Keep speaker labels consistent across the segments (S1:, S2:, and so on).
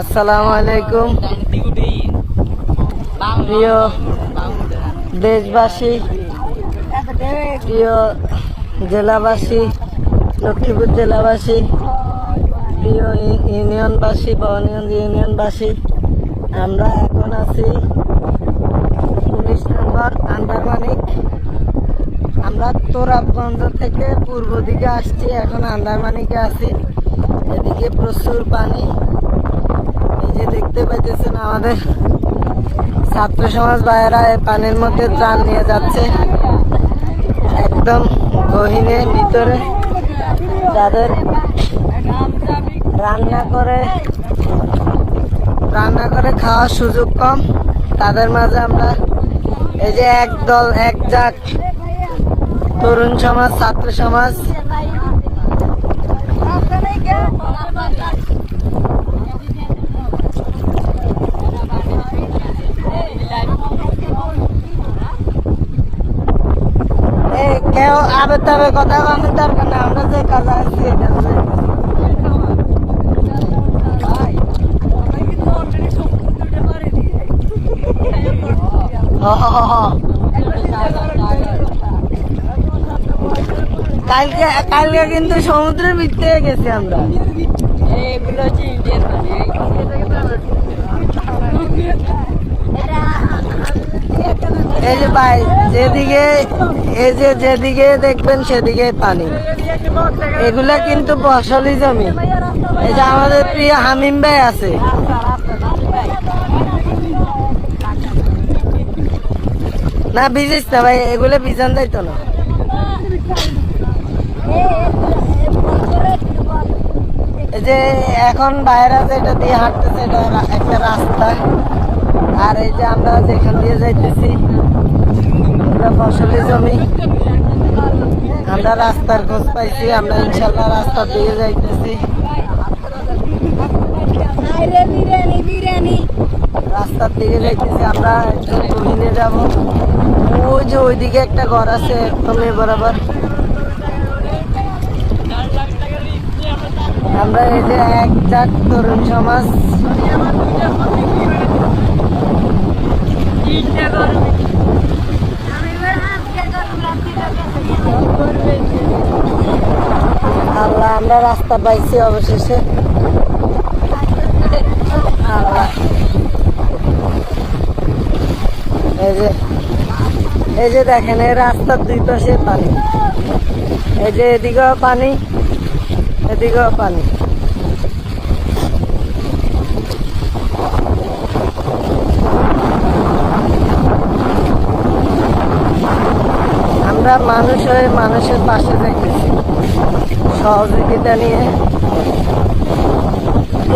S1: আসসালামু আলাইকুম। প্রিয় দেশবাসী, প্রিয় জেলাবাসী, লক্ষ্মীপুর জেলাবাসী, প্রিয় ইউনিয়নবাসী বহনীয় ইউনিয়নবাসী, আমরা এখন আছি উনিশ নম্বর আন্দারমানিক আমরা তোরাবগঞ্জ থেকে পূর্ব দিকে আসছি, এখন আন্দারমানিকে আছি। এদিকে প্রচুর পানি। দেখতে পাইতেছেন আমাদের ছাত্র সমাজ ভাইয়েরা এই পানির মধ্যে ত্রাণ নিয়ে যাচ্ছে। একদম গহিনে, ভিতরে যাদের রান্না করে রান্না করে খাওয়ার সুযোগ কম, তাদের মাঝে আমরা এই যে একদল এক জাত তরুণ সমাজ, ছাত্র সমাজ এ কেউ আবে তবে কথা বলার দরকার না আমরা যে কাজ হচ্ছে। কালকে কালকে কিন্তু সমুদ্রের ভিতরে গেছি আমরা এই যে ভাই, যেদিকে, এই যে যেদিকে দেখবেন সেদিকে পানি। এগুলা কিন্তু ফসলি জমি। এই যে আমাদের প্রিয় হামিম ভাই আছে। না, ভিজিস না ভাই, এগুলো ভিজান যাইতো না। যে এখন বাইরে যেটা দিয়ে হাঁটতেছে, এটা একটা রাস্তা। আর এই যে আমরা যেখান দিয়ে যাইতেছি ফসলি জমি। আমরা রাস্তার খোঁজ পাইছি, আমরা ইনশাল্লাহ রাস্তার দিকে যাইতেছি। রাস্তার দিকে যাইতেছি, আমরা একটু গহিনে যাব। ওই যে ওইদিকে একটা ঘর আছে একদম এ বরাবর। আমরা এই যে এক চার তরুণ সমাজ। আল্লাহ আমরা রাস্তা পাইছি অবশেষে। এই যে এই যে দেখেন, এই রাস্তার দুই পাশে পানি। এই যে এদিকেও পানি এদিকেও পানি। আমরা মানুষ হয়ে মানুষের পাশে যাইতেছি সহযোগিতা নিয়ে।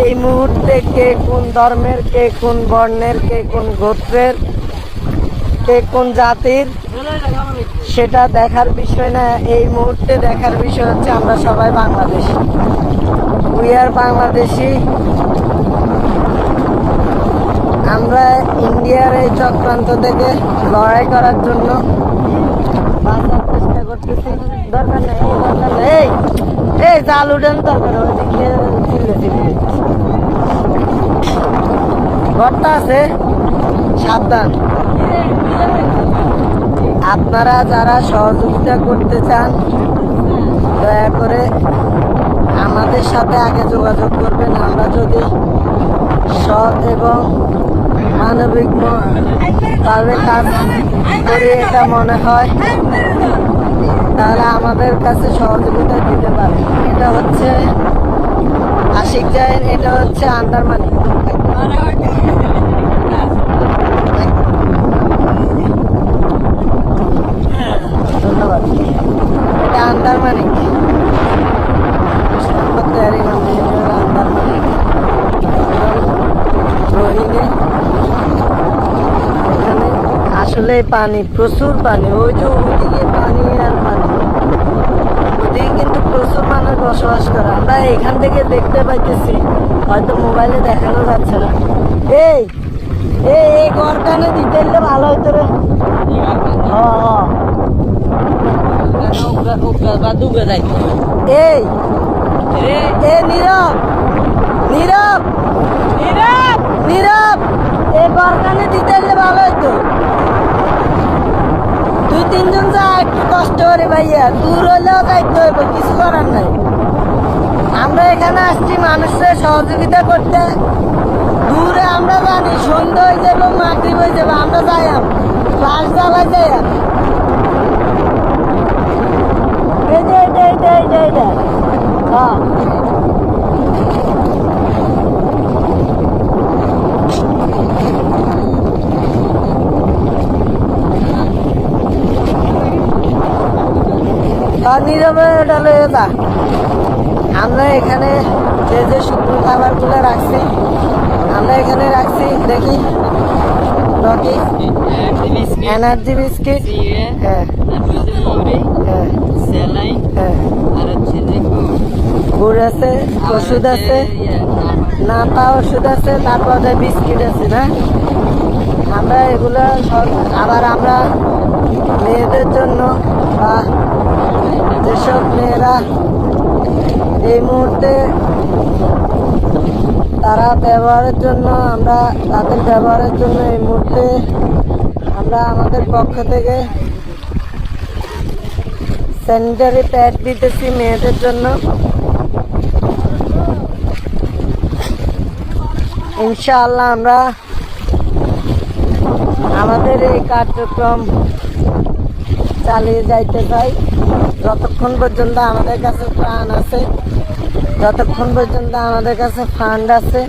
S1: এই মুহূর্তে কে কোন ধর্মের, কে কোন বর্ণের, কে কোন গোত্রের, কে কোন জাতির, সেটা দেখার বিষয় না। এই মুহূর্তে দেখার বিষয় হচ্ছে আমরা সবাই বাংলাদেশি। We are Bangladeshi. আমরা ইন্ডিয়ার এই চক্রান্ত থেকে লড়াই করার জন্য করতেছি, দরকার নেই দরকার নেই। এই জাল উঠান দরকার চিল্লে চিল্লে ঘরটা আছে, সাবধান। আপনারা যারা সহযোগিতা করতে চান, দয়া করে আমাদের সাথে আগে যোগাযোগ করবেন। আমরা যদি সৎ এবং মানবিক ভাবে কাজ করি, এটা মনে হয় তাহলে আমাদের কাছে সহযোগিতা দিতে পারে। এটা হচ্ছে আশিক জাইন এটা হচ্ছে আন্দারমানি ধন্যবাদ। এটা তৈরি আন্দারমানিক রোহিণী আসলে পানি, প্রচুর পানি, ওই যে ওদিকে পানি আর পানি। ওদিকে কিন্তু প্রচুর মানুষ বসবাস করে। আমরা এখান থেকে দেখতে পাইতেছি, হয়তো মোবাইলে দেখানো যাচ্ছে না। এই এই গরকানে দিতে দিলে ভালো হইতো রে। এই এ নীরব নীরব নীরব নীরব এ গরকানে দিতে দিলে ভালো হইতো। করি ভাইয়া। দূর হলেও যাইতে হইব, কিছু করার নাই। আমরা এখানে আসছি মানুষের সহযোগিতা করতে। দূরে আমরা জানি, সন্ধ্যা হয়ে যাবে, মাগরিব হয়ে যাবে, আমরা যাই লাশ জ্বালাই যাই এই যে এইটা এইটা এইটা এইটা হ্যাঁ। আমরা এখানে যে যে শুকনো খাবারগুলো রাখছি, আমরা এখানে রাখছি, দেখি এনার্জি বিস্কিট হ্যাঁ হ্যাঁ হ্যাঁ। গুড় আছে, ওষুধ আছে ওষুধ আছে, তারপরে বিস্কিট আছে, না? আমরা এগুলো সব আবার আমরা মেয়েদের জন্য বা যেসব মেয়েরা এই মুহূর্তে তারা ব্যবহারের জন্য, আমরা তাদের ব্যবহারের জন্য এই মুহূর্তে আমরা আমাদের পক্ষ থেকে স্যানিটারি প্যাড দিতেছি মেয়েদের জন্য। ইনশাআল্লাহ আমরা আমাদের এই কার্যক্রম চালিয়ে যাইতে চাই। যতক্ষণ পর্যন্ত আমাদের কাছে প্রাণ আছে, যতক্ষণ পর্যন্ত আমাদের কাছে ফান্ড আছে,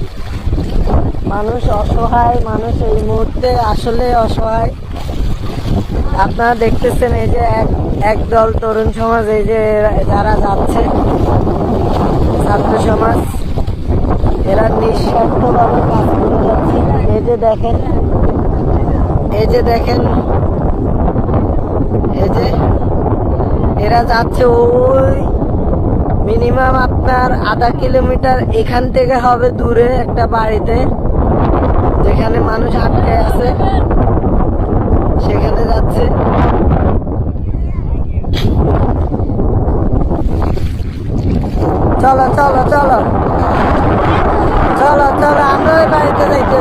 S1: মানুষ অসহায়, মানুষ এই মুহূর্তে আসলে অসহায়। আপনারা দেখতেছেন এই যে এক, একদল তরুণ সমাজ, এই যে যারা যাচ্ছে, ছাত্র সমাজ, এরা নিঃস্বার্থভাবে কাজ করে যাচ্ছে। এই যে দেখেন এই যে দেখেন, এই যে এরা যাচ্ছে ওই মিনিমাম আপনার আধা কিলোমিটার এখান থেকে হবে দূরে একটা বাড়িতে, যেখানে মানুষ আটকে আছে। সেখানে যাচ্ছে। চলো চলো চলো। চলো চলো, আমরা ওই বাড়িতে যাইতে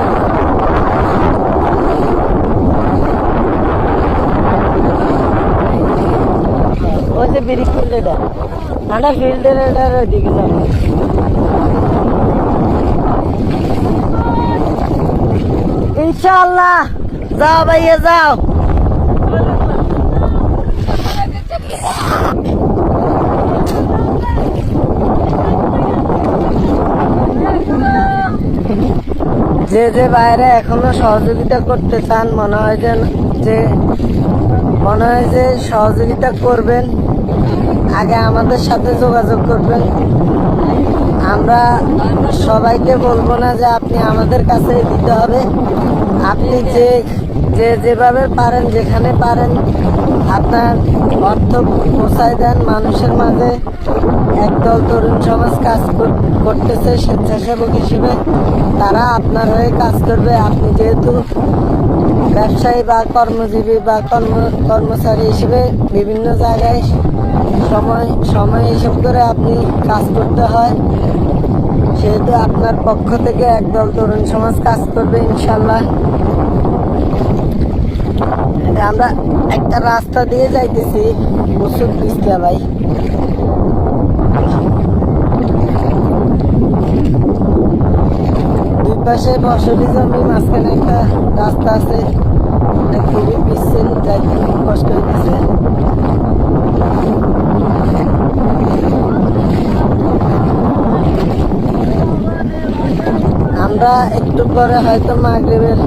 S1: যে বিড়ি ফিল্ডেটা আমরা ফিল্ডের এটার ওইদিকে যাব। ইনশাল্লাহ যাও ভাইয়া, যাও। যে যে বাইরে এখনও সহযোগিতা করতে চান, মনে হয় যে মনে হয় যে সহযোগিতা করবেন। আগে আমাদের সাথে যোগাযোগ করবেন। আমরা সবাইকে বলব না যে আপনি আমাদের কাছে দিতে হবে। আপনি যে যে যেভাবে পারেন, যেখানে পারেন, আপনার অর্থ পৌঁছায় দেন। মানুষের মাঝে একদল তরুণ সমাজ কাজ কর- করতেছে স্বেচ্ছাসেবক হিসেবে। তারা আপনার হয়ে কাজ করবে। আপনি যেহেতু ব্যবসায়ী বা কর্মজীবী বা কর্ম, কর্মচারী হিসেবে বিভিন্ন জায়গায় সময় সময় হিসেব করে আপনি কাজ করতে হয়। সেহেতু আপনার পক্ষ থেকে একদল তরুণ সমাজ কাজ করবে ইনশাল্লাহ আমরা একটা রাস্তা দিয়ে যাইতেছি প্রচুর পিস্তা ভাই। দুই পাশে ফসলি জমি, মাঝখানে একটা রাস্তা আছে। খুবই পিচ্ছিল যাইতে খুব কষ্ট হইতেছে। আমরা একটু পরে হয়তো মাগরিবের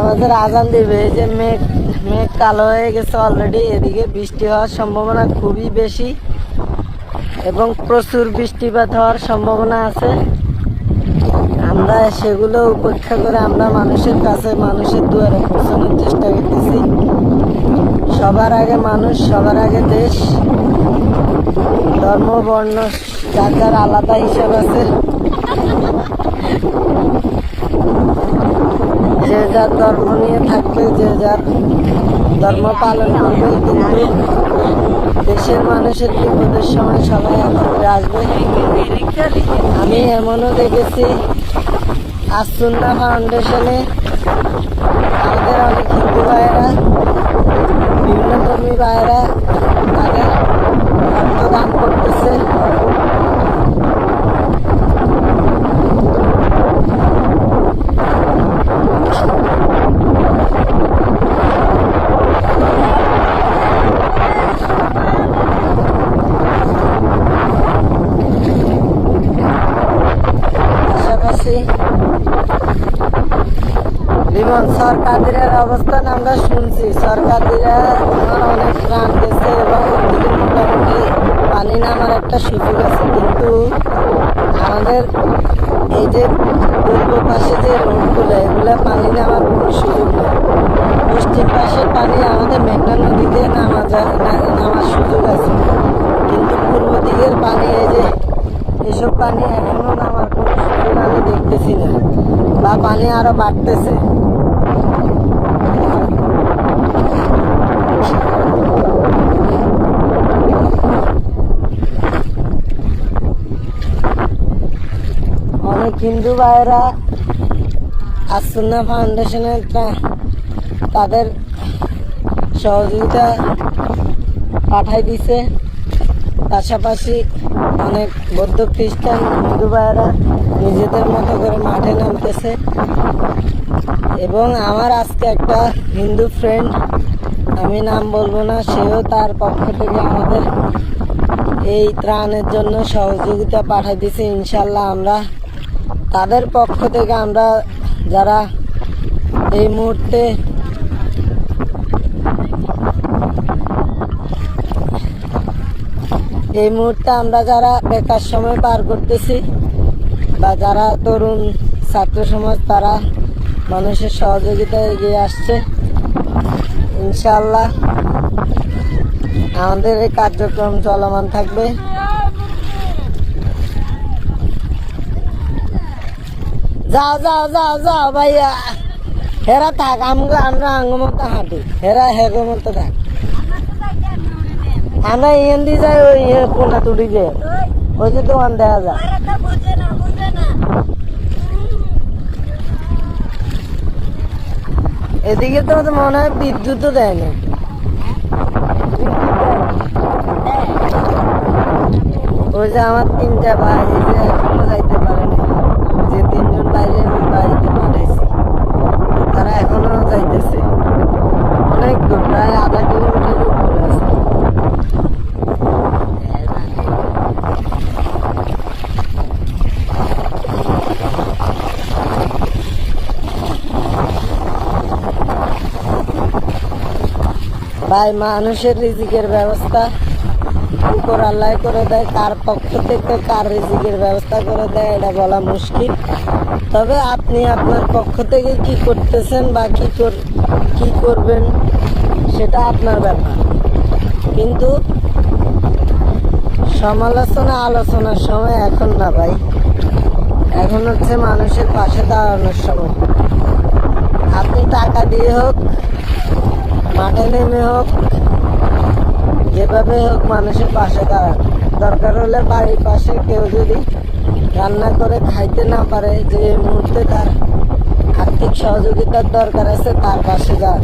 S1: আমাদের আজান দিবে। যে মেঘ মেঘ কালো হয়ে গেছে অলরেডি এদিকে বৃষ্টি হওয়ার সম্ভাবনা খুবই বেশি এবং প্রচুর বৃষ্টিপাত হওয়ার সম্ভাবনা আছে। আমরা সেগুলো উপেক্ষা করে আমরা মানুষের কাছে, মানুষের দুয়ারে পৌঁছানোর চেষ্টা করতেছি। সবার আগে মানুষ, সবার আগে দেশ ধর্ম বর্ণ যার যার আলাদা হিসাব আছে। যে যার ধর্ম নিয়ে থাকবে, যে যার ধর্ম পালন করবে, কিন্তু দেশের মানুষের বিপদের সময় সবাই একত্রে আসবে। আমি এমনও দেখেছি, আসুন্না ফাউন্ডেশনে আমাদের অনেক হিন্দু ভাইয়েরা, বিভিন্ন ধর্মী ভাইয়েরা তাদের অর্থ দান করতেছে পাশাপাশি বিমান সরকারের অবস্থান আমরা শুনছি। সরকারিরা আমার অনেক প্রাণ গেছে এবং মোটামুটি পানি নামার একটা সুযোগ আছে। কিন্তু আমাদের এই যে পূর্ব পাশে যে রোডগুলো, এগুলো পানি নামার কোনো সুযোগ নেই। পশ্চিম পাশের পানি আমাদের মেঘনা নদীতে নামা যায় নামার সুযোগ আছে। কিন্তু পূর্ব দিকের পানি, এই যে এসব পানি এখনও নামার কোনো আমি দেখতেছি না। বা পানি আরও বাড়তেছে। অনেক হিন্দু ভাইয়েরা আসুন্না ফাউন্ডেশনের তাদের সহযোগিতা পাঠাই দিছে। পাশাপাশি অনেক বৌদ্ধ খ্রিস্টান হিন্দু ভাইয়েরা নিজেদের মতো করে মাঠে নামতেছে। এবং আমার আজকে একটা হিন্দু ফ্রেন্ড আমি নাম বলব না, সেও তার পক্ষ থেকে আমাদের এই ত্রাণের জন্য সহযোগিতা পাঠাই দিছে ইনশাল্লাহ আমরা তাদের পক্ষ থেকে আমরা যারা এই মুহূর্তে এই মুহূর্তে আমরা যারা বেকার সময় পার করতেছি বা যারা তরুণ ছাত্র সমাজ, তারা মানুষের সহযোগিতায় এগিয়ে আসছে। ইনশাল্লাহ আমাদের এই কার্যক্রম চলমান থাকবে। যাও যাও যাও যাও ভাইয়া। হেরা থাক আমরা আমরা আঙ্গমতো হাঁটি। হেরা হেগো মতো থাক। আমরা ইয়েন দিয়ে যাই, ওই ইয়ে কোনটা তুলি যে ওই যে দোকান দেখা যায়। এদিকে তো মনে হয় বিদ্যুৎও দেয় না ওই যে আমার তিনটা ভাই যে যাইতে পারেনি যে তিনজন বাইরে বাড়িতে পাঠাইছি তারা এখনও যাইতেছে। অনেক দূর, প্রায় আধা কিলোমিটার উপরে আছে ভাই, মানুষের রিজিকের ব্যবস্থা উপর আল্লাহ করে দেয়, কার পক্ষ থেকে কার রিজিকের ব্যবস্থা করে দেয়, এটা বলা মুশকিল। তবে আপনি আপনার পক্ষ থেকে কি করতেছেন বা কি কর, কি করবেন, সেটা আপনার ব্যাপার। কিন্তু সমালোচনা আলোচনার সময় এখন না ভাই। এখন হচ্ছে মানুষের পাশে দাঁড়ানোর সময়। আপনি টাকা দিয়ে হোক মাঠে নেমে হোক, যেভাবে হোক মানুষের পাশে দাঁড়ান। দরকার হলে বাড়ির পাশে কেউ যদি রান্না করে খাইতে না পারে, যে মুহূর্তে তার আর্থিক সহযোগিতার দরকার আছে, তার পাশে যান।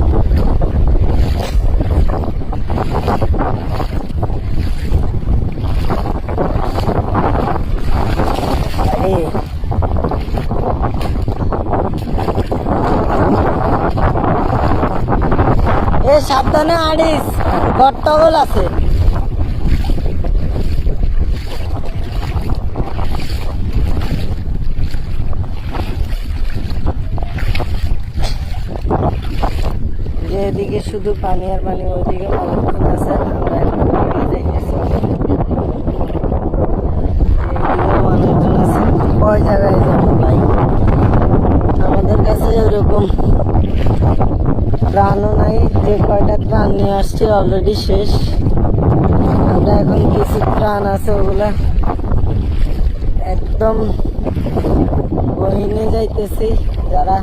S1: এই এ সাবধানে আড়িস। গর্তগোল আছে। এদিকে শুধু পানি আর পানি, ওইদিকে পলিথিন আছে। আমরা কয় আমাদের কাছে ওরকম ত্রাণও নাই, যে কয়টা ত্রাণ নিয়ে আসছে অলরেডি শেষ। আমরা এখন কিছু ত্রাণ আছে ওগুলা একদম বহিনে যাইতেছি, যারা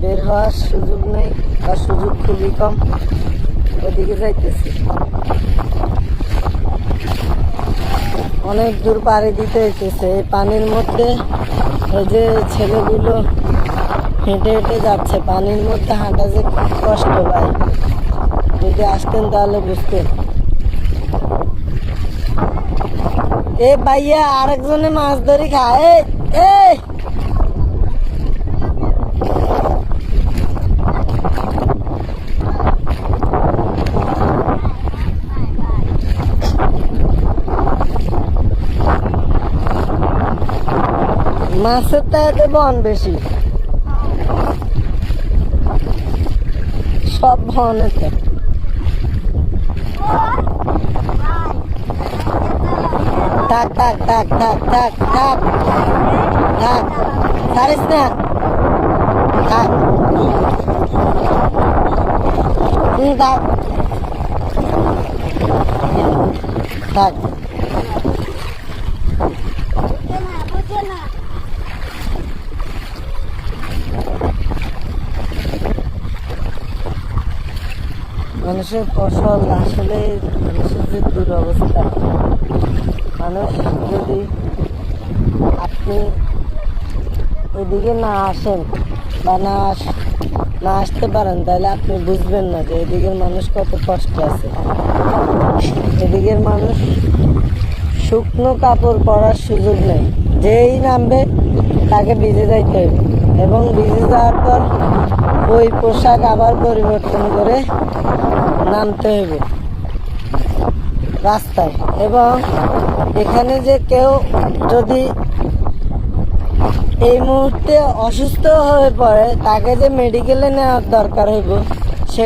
S1: বের হওয়ার সুযোগ নেই বা সুযোগ খুবই কম, ওদিকে যাইতেছি। অনেক দূর পাড়ি দিতে হইতেছে, এই পানির মধ্যে ওই যে ছেলেগুলো হেঁটে হেঁটে যাচ্ছে, পানির মধ্যে হাঁটা যে কষ্ট ভাই। যদি আসতেন তাহলে বুঝতেন। এ ভাইয়া, আরেকজনে মাছ ধরি খায় এই মাছের তাইতে বন বেশি। সব বনেতে থাক থাক থাক থাক থাক থাক থাক ছাড়িস না থাক হুম, থাক থাক মানুষের ফসল আসলে মানুষের যে দুরবস্থা, মানুষ যদি আপনি এদিকে না আসেন বা না আস, না আসতে পারেন, তাহলে আপনি বুঝবেন না যে এদিকের মানুষ কত কষ্ট আছে। এদিকের মানুষ শুকনো কাপড় পরার সুযোগ নেই। যেই নামবে, তাকে ভিজে যাইতে হবে। এবং ভিজে যাওয়ার পর ওই পোশাক আবার পরিবর্তন করে নামতে হবে রাস্তায়। এবং এখানে যে কেউ যদি এই মুহূর্তে অসুস্থ হয়ে পড়ে, তাকে যে মেডিকেলে নেওয়ার দরকার হইব